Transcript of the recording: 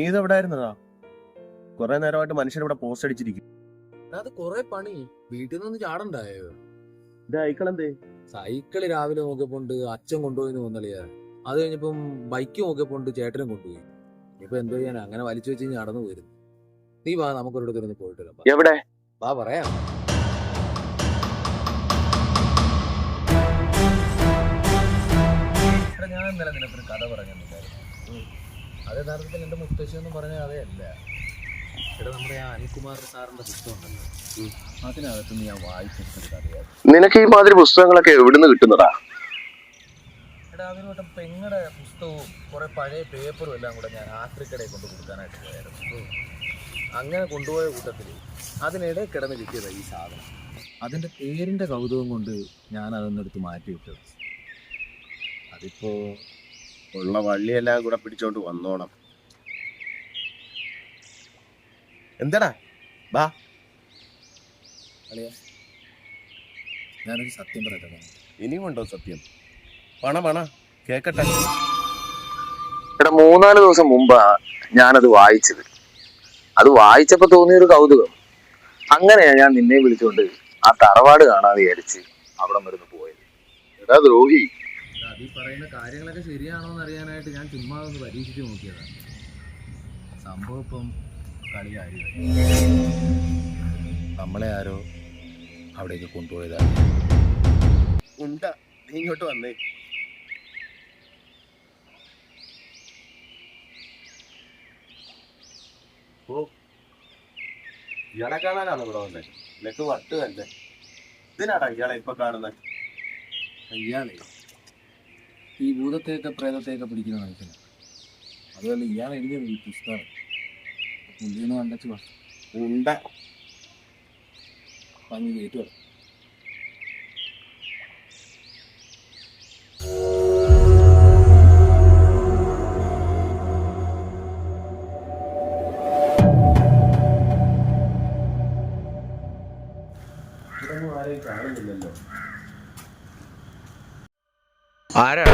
ഇത് എവിടെ ആയിരുന്നതാ കുറെ നേരമായിട്ട് മനുഷ്യൻ ഇവിടെ പോസ്റ്റ് അടിച്ചിരിക്കും അത് കൊറേ പണി. വീട്ടിൽ നിന്ന് ചാടണ്ടായോ ഇത് എന്തേ? സൈക്കിൾ രാവിലെ നോക്കിയപ്പോണ്ട് അച്ഛൻ കൊണ്ടുപോയി തോന്നലിയ. അത് കഴിഞ്ഞപ്പം ബൈക്ക് നോക്കിയപ്പോണ്ട് ചേട്ടനും കൊണ്ടുപോയി. ഇപ്പൊ എന്തോ ചെയ്യാൻ അങ്ങനെ വലിച്ചു വെച്ച് നടന്നു പോയിരുന്നു നീ വാ നമുക്കൊരിടത്തൊന്ന് പോയിട്ട് വരാം. എവിടെ? വാ പറയാം. ഞാൻ ഇന്നലെ നിനക്കൊരു കഥ പറഞ്ഞിട്ടുണ്ടായിരുന്നു അത് യഥാർത്ഥത്തിൽ എന്റെ മുത്തശ്ശി എന്ന് പറഞ്ഞ കഥയല്ല ഇവിടെ നമ്മുടെ ആ അനിൽകുമാർ സാറിന്റെ പുസ്തകമുണ്ടല്ലോ. അതിനകത്ത് നീ ഞാൻ വായിച്ചെടുത്തൊരു കഥയായിരുന്നു നിനക്ക് ഈ മാതിരി പുസ്തകങ്ങളൊക്കെ എവിടുന്ന് കിട്ടുന്നതാ എടാ അതിന് വട്ടം പെങ്ങളുടെ പുസ്തകവും കുറെ പഴയ പേപ്പറും എല്ലാം കൂടെ ഞാൻ ആഫ്രിക്കടയിൽ കൊണ്ട് കൊടുക്കാനായിട്ട് പോയായിരുന്നു. അങ്ങനെ കൊണ്ടുപോയ കൂട്ടത്തിൽ അതിനിടെ കിടന്ന് കിട്ടിയതാണ് ഈ സാധനം. അതിന്റെ പേരിന്റെ കൗതുകം കൊണ്ട് ഞാൻ അതൊന്നെടുത്ത് മാറ്റി വിട്ടത് അതിപ്പോ ഉള്ള വള്ളിയെല്ലാം കൂടെ പിടിച്ചോണ്ട് വന്നോണം. എന്താടാ? ബാ. ഞാനൊരു സത്യം പറയട്ടെ ഇനിയും ഉണ്ടോ സത്യം? പണ പണ. കേക്കട്ടെ. എടാ മൂന്നാൽ ദിവസം മുമ്പാ ഞാനത് വായിച്ചത്. അത് വായിച്ചപ്പോ തോന്നിയൊരു കൗതുകം. അങ്ങനെയാ ഞാൻ നിന്നെ വിളിച്ചുകൊണ്ട് ആ തറവാട് കാണാതെ വിചാരിച്ച് അവിടെ വരുന്ന് പോയത്. എടാ ദ്രോഹി. അത് ഈ പറയുന്ന കാര്യങ്ങളൊക്കെ ശരിയാണോ എന്ന് അറിയാനായിട്ട് ഞാൻ ചുമ്മാ ഒന്ന് പരീക്ഷിച്ച് നോക്കിയതാണ് സംഭവം ഇപ്പം കളിയായി. നമ്മളെ ആരോ അവിടേക്ക് കൊണ്ടുപോയതാണ് ഉണ്ട നീ ഇങ്ങോട്ട് വന്നേ. ഓ ഇയാളെ കാണാനാണ് ഇവിടെ വന്നത് നിനക്ക് വട്ട് തന്നെ. ഇതിനാടാ ഇയാളെ ഇപ്പൊ കാണുന്നത് ഇയാളെ. ഈ ഭൂതത്തെയൊക്കെ പ്രേതത്തെയൊക്കെ പിടിക്കുന്ന മനുഷ്യനാണ് അതുപോലെ ഇയാൾ എഴുതിയത് ഈ പുസ്തകം. പുള്ളിന്ന് കണ്ടച്ചു വാ. ഉണ്ട. ഭംഗി കേട്ടു ഇതൊന്നും ആരെയും കാണുന്നില്ലല്ലോ. Ara.